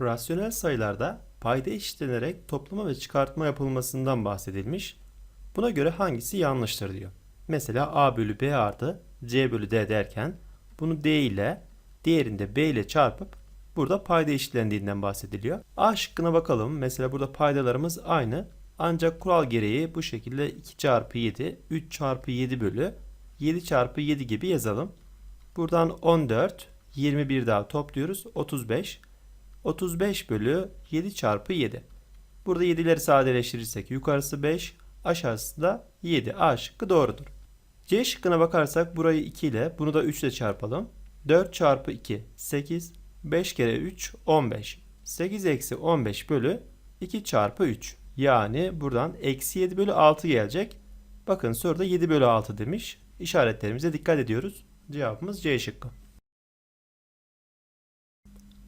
Rasyonel sayılarda payda eşitlenerek toplama ve çıkartma yapılmasından bahsedilmiş. Buna göre hangisi yanlıştır diyor. Mesela a bölü b artı c bölü d derken bunu d ile diğerini de b ile çarpıp burada payda eşitlendiğinden bahsediliyor. A şıkkına bakalım. Mesela burada paydalarımız aynı. Ancak kural gereği bu şekilde 2 çarpı 7, 3 çarpı 7 bölü 7 çarpı 7 gibi yazalım. Buradan 14, 21 daha topluyoruz. 35. 35 bölü 7 çarpı 7. Burada 7'leri sadeleştirirsek yukarısı 5, aşağısı da 7. A şıkkı doğrudur. C şıkkına bakarsak burayı 2 ile bunu da 3 ile çarpalım. 4 çarpı 2 8, 5 kere 3 15. 8 eksi 15 bölü 2 çarpı 3. Yani buradan eksi 7 bölü 6 gelecek. Bakın soruda 7 bölü 6 demiş. İşaretlerimize dikkat ediyoruz. Cevabımız C şıkkı.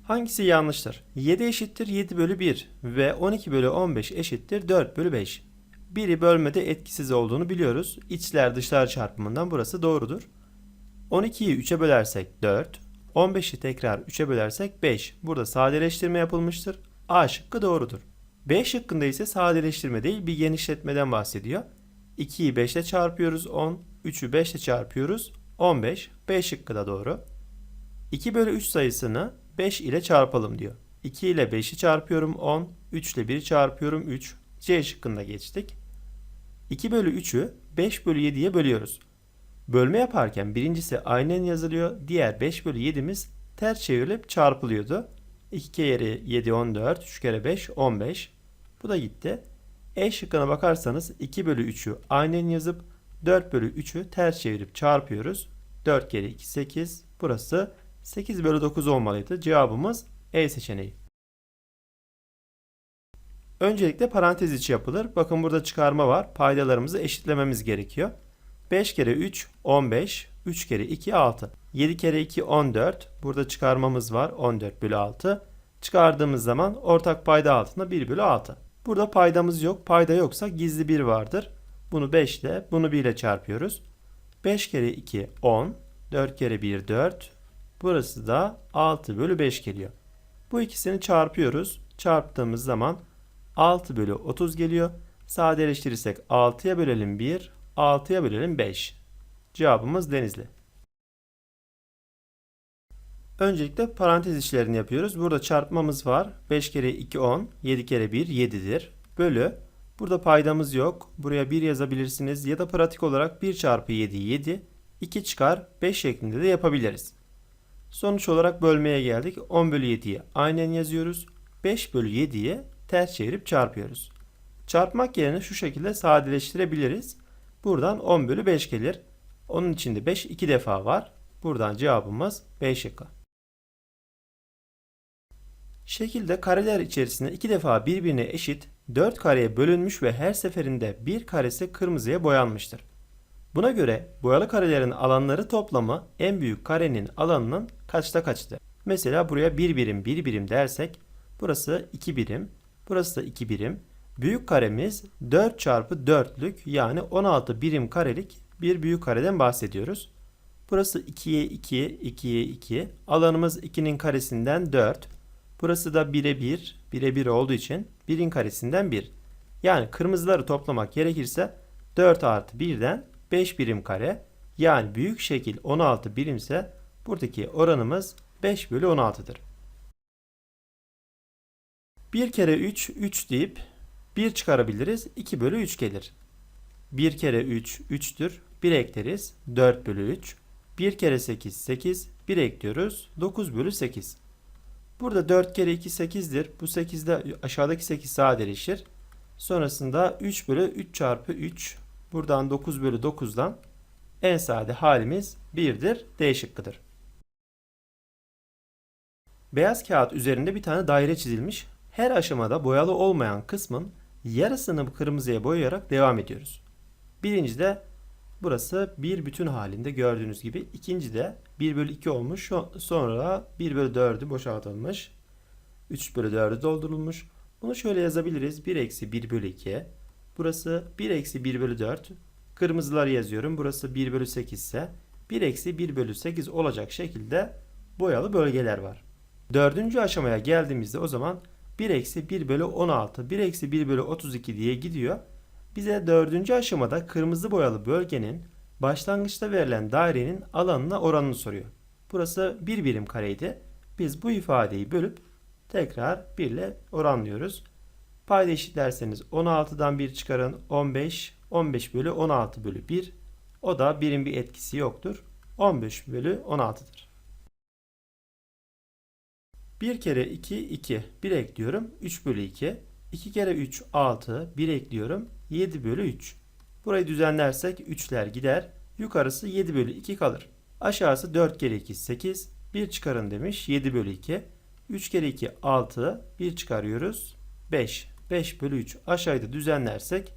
Hangisi yanlıştır? 7 eşittir 7 bölü 1 ve 12 bölü 15 eşittir 4 bölü 5. Biri bölmede etkisiz olduğunu biliyoruz. İçler dışlar çarpımından burası doğrudur. 12'yi 3'e bölersek 4, 15'i tekrar 3'e bölersek 5. Burada sadeleştirme yapılmıştır. A şıkkı doğrudur. B şıkkında ise sadeleştirme değil bir genişletmeden bahsediyor. 2'yi 5 ile çarpıyoruz 10, 3'ü 5 ile çarpıyoruz 15. B şıkkı da doğru. 2 bölü 3 sayısını 5 ile çarpalım diyor. 2 ile 5'i çarpıyorum 10, 3 ile 1'i çarpıyorum 3. C şıkkında geçtik. 2 bölü 3'ü 5 bölü 7'ye bölüyoruz. Bölme yaparken birincisi aynen yazılıyor. Diğer 5 bölü 7'miz ters çevrilip çarpılıyordu. 2 kere 7 14, 3 kere 5 15. Bu da gitti. E şıkkına bakarsanız 2 bölü 3'ü aynen yazıp 4 bölü 3'ü ters çevirip çarpıyoruz. 4 kere 2 8. Burası 8 bölü 9 olmalıydı. Cevabımız E seçeneği. Öncelikle parantez içi yapılır. Bakın burada çıkarma var. Paydalarımızı eşitlememiz gerekiyor. 5 kere 3 15, 3 kere 2 6. 7 kere 2 14. Burada çıkarmamız var. 14 bölü 6. Çıkardığımız zaman ortak payda altında 1 bölü 6. Burada paydamız yok. Payda yoksa gizli 1 vardır. Bunu 5 ile bunu 1 ile çarpıyoruz. 5 kere 2 10. 4 kere 1 4. Burası da 6 bölü 5 geliyor. Bu ikisini çarpıyoruz. Çarptığımız zaman 6 bölü 30 geliyor. Sadeleştirirsek 6'ya bölelim 1, 6'ya bölelim 5. Cevabımız Denizli. Öncelikle parantez işlerini yapıyoruz. Burada çarpmamız var. 5 kere 2 10, 7 kere 1 7'dir. Bölü. Burada paydamız yok. Buraya 1 yazabilirsiniz ya da pratik olarak 1 çarpı 7 7, 2 çıkar 5 şeklinde de yapabiliriz. Sonuç olarak bölmeye geldik. 10 bölü 7'yi aynen yazıyoruz. 5 bölü 7'yi ters çevirip çarpıyoruz. Çarpmak yerine şu şekilde sadeleştirebiliriz. Buradan 10 bölü 5 gelir. Onun içinde 5 iki defa var. Buradan cevabımız B şıkkı. Şekilde kareler içerisinde iki defa birbirine eşit 4 kareye bölünmüş ve her seferinde bir karesi kırmızıya boyanmıştır. Buna göre boyalı karelerin alanları toplamı en büyük karenin alanının kaçta kaçtır? Mesela buraya 1 birim 1 birim dersek burası 2 birim, burası da 2 birim. Büyük karemiz 4 çarpı 4'lük yani 16 birim karelik bir büyük kareden bahsediyoruz. Burası 2'ye 2, 2'ye 2. Alanımız 2'nin karesinden 4. Burası da 1'e 1, 1'e 1 olduğu için 1'in karesinden 1. Yani kırmızıları toplamak gerekirse 4 artı 1'den 5 birim kare. Yani büyük şekil 16 birimse buradaki oranımız 5 bölü 16'dır. 1 kere 3, 3 deyip 1 çıkarabiliriz. 2 bölü 3 gelir. 1 kere 3, 3'tür. 1 ekleriz. 4 bölü 3. 1 kere 8, 8. 1 ekliyoruz. 9 bölü 8. Burada 4 kere 2, 8'dir. Bu 8 de aşağıdaki 8 sadeleşir. Sonrasında 3 bölü 3 çarpı 3. Buradan 9 bölü 9'dan en sade halimiz 1'dir. D şıkkıdır. Beyaz kağıt üzerinde bir tane daire çizilmiş. Her aşamada boyalı olmayan kısmın yarısını kırmızıya boyayarak devam ediyoruz. Birincide burası bir bütün halinde gördüğünüz gibi. İkincide 1 bölü 2 olmuş. Sonra 1 bölü 4'ü boşaltılmış. 3 bölü 4'ü doldurulmuş. Bunu şöyle yazabiliriz. 1 eksi 1 bölü 2. Burası 1 eksi 1 bölü 4. Kırmızıları yazıyorum. Burası 1 bölü 8 ise 1 eksi 1 bölü 8 olacak şekilde boyalı bölgeler var. Dördüncü aşamaya geldiğimizde o zaman 1 eksi 1 bölü 16, 1 eksi 1 bölü 32 diye gidiyor. Bize dördüncü aşamada kırmızı boyalı bölgenin başlangıçta verilen dairenin alanına oranını soruyor. Burası bir birim kareydi. Biz bu ifadeyi bölüp tekrar 1 ile oranlıyoruz. Payda eşitlerseniz 16'dan 1 çıkarın 15, 15 bölü 16 bölü 1. O da birim bir etkisi yoktur. 15 bölü 16'dır. 1 kere 2, 2. 1 ekliyorum. 3 bölü 2. 2 kere 3, 6. 1 ekliyorum. 7 bölü 3. Burayı düzenlersek 3'ler gider. Yukarısı 7 bölü 2 kalır. Aşağısı 4 kere 2, 8. 1 çıkarın demiş. 7 bölü 2. 3 kere 2, 6. 1 çıkarıyoruz. 5. 5 bölü 3. Aşağıda da düzenlersek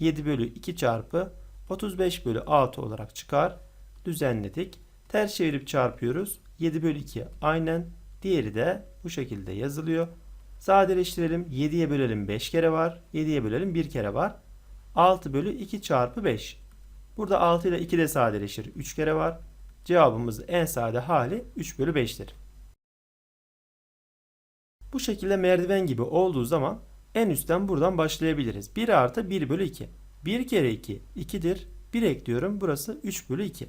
7 bölü 2 çarpı 35 bölü 6 olarak çıkar. Düzenledik. Ters çevirip çarpıyoruz. 7 bölü 2 aynen. Diğeri de bu şekilde yazılıyor. Sadeleştirelim. 7'ye bölelim 5 kere var. 7'ye bölelim 1 kere var. 6 bölü 2 çarpı 5. Burada 6 ile 2 de sadeleşir. 3 kere var. Cevabımız en sade hali 3 bölü 5'tir. Bu şekilde merdiven gibi olduğu zaman en üstten buradan başlayabiliriz. 1 artı 1 bölü 2. 1 kere 2 2'dir. 1 ekliyorum. Burası 3 bölü 2.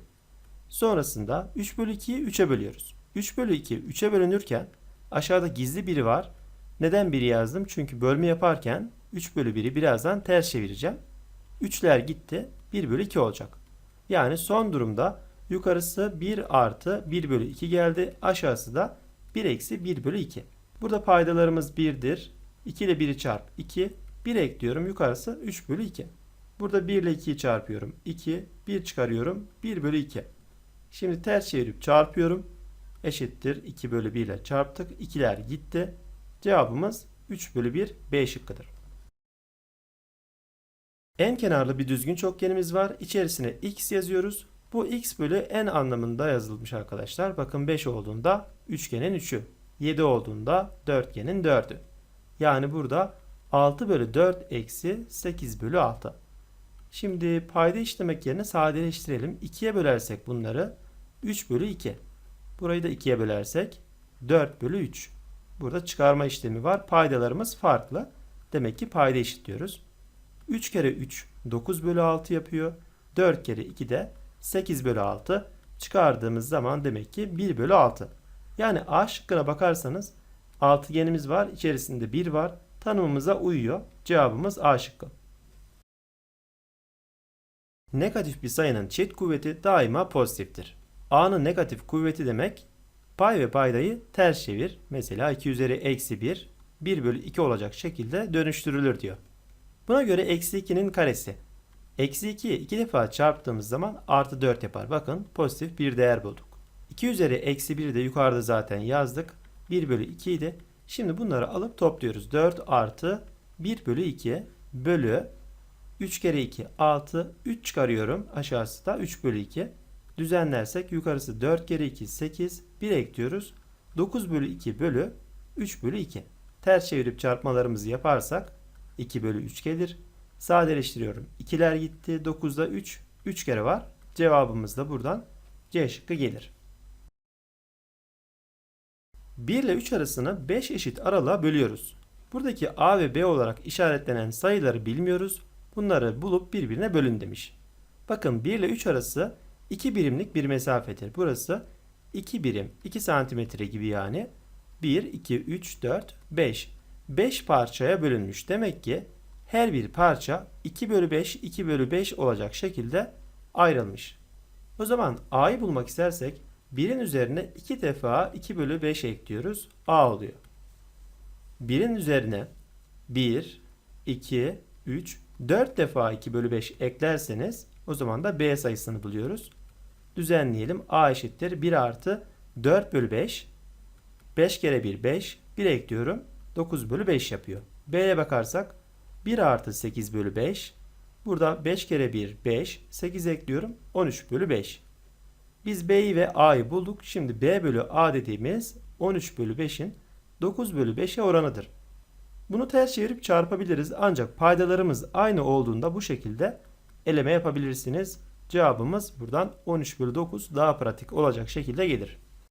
Sonrasında 3 bölü 2'yi 3'e bölüyoruz. 3 bölü 2 3'e bölünürken aşağıda gizli biri var. Neden biri yazdım? Çünkü bölme yaparken 3 bölü 1'i birazdan ters çevireceğim. 3'ler gitti. 1 bölü 2 olacak. Yani son durumda yukarısı 1 artı 1 bölü 2 geldi. Aşağısı da 1 eksi 1 bölü 2. Burada paydalarımız 1'dir. 2 ile 1'i çarp 2. 1 ekliyorum. Yukarısı 3 bölü 2. Burada 1 ile 2'yi çarpıyorum. 2. 1 çıkarıyorum. 1 bölü 2. Şimdi ters çevirip çarpıyorum. Eşittir. 2 bölü 1 ile çarptık. 2'ler gitti. Cevabımız 3 bölü 1 B şıkkıdır. En kenarlı bir düzgün çokgenimiz var. İçerisine x yazıyoruz. Bu x bölü n anlamında yazılmış arkadaşlar. Bakın 5 olduğunda üçgenin 3'ü. 7 olduğunda dörtgenin 4'ü. Yani burada 6 bölü 4 eksi 8 bölü 6. Şimdi payda işlemek yerine sadeleştirelim. 2'ye bölersek bunları 3 bölü 2. Burayı da 2'ye bölersek 4 bölü 3. Burada çıkarma işlemi var. Paydalarımız farklı. Demek ki payda eşitliyoruz. 3 kere 3 9 bölü 6 yapıyor. 4 kere 2 de 8 bölü 6. Çıkardığımız zaman demek ki 1 bölü 6. Yani A şıkkına bakarsanız altıgenimiz var. içerisinde 1 var. Tanımımıza uyuyor. Cevabımız A şıkkı. Negatif bir sayının çift kuvveti daima pozitiftir. A'nın negatif kuvveti demek pay ve paydayı ters çevir. Mesela 2 üzeri eksi 1 1 bölü 2 olacak şekilde dönüştürülür diyor. Buna göre eksi 2'nin karesi. Eksi 2'yi 2 defa çarptığımız zaman artı 4 yapar. Bakın pozitif bir değer bulduk. 2 üzeri eksi 1'i de yukarıda zaten yazdık. 1 bölü 2 idi. Şimdi bunları alıp topluyoruz. 4 artı 1 bölü 2 bölü 3 kere 2 6 3 çıkarıyorum. Aşağısı da 3 bölü 2. Düzenlersek yukarısı 4 kere 2 8 1 ekliyoruz. 9 bölü 2 bölü 3 bölü 2. Ters çevirip çarpmalarımızı yaparsak 2 bölü 3 gelir. Sadeleştiriyorum. 2'ler gitti. 9'da 3. 3 kere var. Cevabımız da buradan C şıkkı gelir. 1 ile 3 arasını 5 eşit aralığa bölüyoruz. Buradaki A ve B olarak işaretlenen sayıları bilmiyoruz. Bunları bulup birbirine bölün demiş. Bakın 1 ile 3 arası 2 birimlik bir mesafedir. Burası 2 birim, 2 santimetre gibi yani. 1, 2, 3, 4, 5. 5 parçaya bölünmüş. Demek ki her bir parça 2 bölü 5, 2 bölü 5 olacak şekilde ayrılmış. O zaman A'yı bulmak istersek 1'in üzerine 2 defa 2 bölü 5 ekliyoruz. A oluyor. 1'in üzerine 1, 2, 3, 4 defa 2 bölü 5 eklerseniz o zaman da B sayısını buluyoruz. Düzenleyelim. A eşittir 1 artı 4 bölü 5. 5 kere 1 5. 1 ekliyorum. 9 bölü 5 yapıyor. B'ye bakarsak 1 artı 8 bölü 5. Burada 5 kere 1 5. 8 ekliyorum. 13 bölü 5. Biz B'yi ve A'yı bulduk. Şimdi B bölü A dediğimiz 13 bölü 5'in 9 bölü 5'e oranıdır. Bunu ters çevirip çarpabiliriz. Ancak paydalarımız aynı olduğunda bu şekilde eleme yapabilirsiniz. Cevabımız buradan 13 bölü 9 daha pratik olacak şekilde gelir.